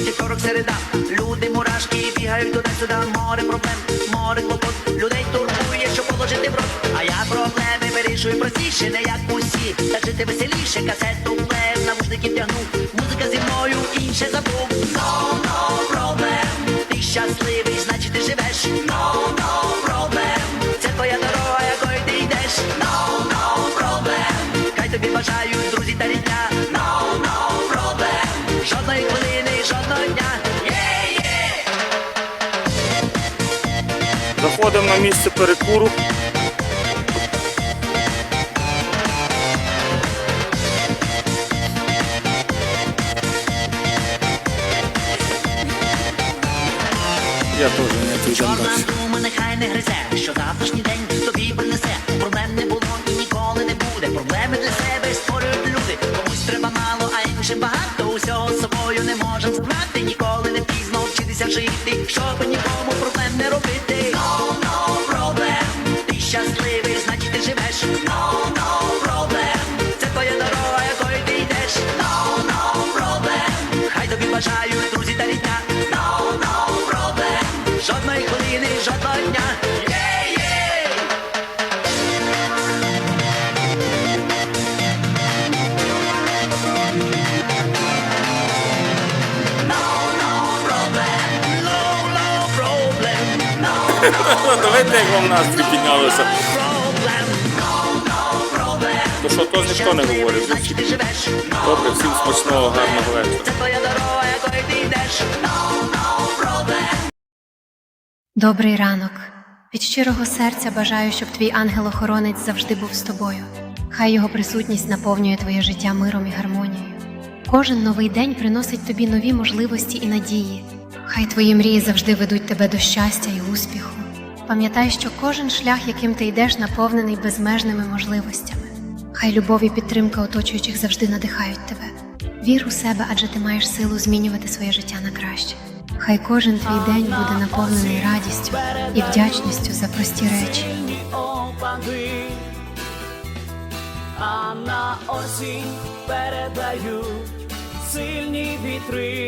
вівторок, середа. Люди мурашки бігають туди-сюди, море проблем, море клопот. Людей турбує, що положити в рот. А я проблеми вирішую простіше, не як усі. Та жити веселіше, касету плев, навушники тягнув. Музика зі мною інше забув. No, no problem. Ти щасливий, значить ти живеш. No, no problem. Це твоя дорога, якою ти йдеш. No, no problem. Хай тобі бажають друзі та рідня. No, no problem. Жодної хвилини, жодного дня. Заходимо на місце перекуру. Я теж не Чорна дума нехай не гризе, що завтрашній день тобі багато. Усього з собою не можем збрати. Ніколи не пізно вчитися жити, щоб нікому проблем не робити. No, no problem. Ти щасливий, значить ти живеш. No, no problem. Це твоя дорога, якою ти йдеш. No, no problem. Хай тобі бажають друзі та рідня. No, no problem. Жодної хвилини, жодного дня. Давайте як вам настрій піднялося. То що, то ніхто не. No, Добре, всім смачного, гарного вечора. Це твоя дорога, якою ти. Добрий ранок. Від щирого серця бажаю, щоб твій ангел-охоронець завжди був з тобою. Хай його присутність наповнює твоє життя миром і гармонією. Кожен новий день приносить тобі нові можливості і надії. Хай твої мрії завжди ведуть тебе до щастя і успіху. Пам'ятай, що кожен шлях, яким ти йдеш, наповнений безмежними можливостями. Хай любов і підтримка оточуючих завжди надихають тебе. Вір у себе, адже ти маєш силу змінювати своє життя на краще. Хай кожен твій день буде наповнений радістю і вдячністю за прості речі. А на осінь передають сильні вітри,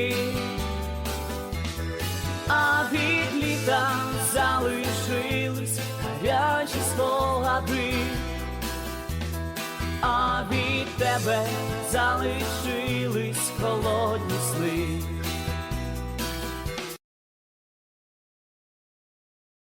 залишились гарячі спогади, а від тебе залишились холодні сни.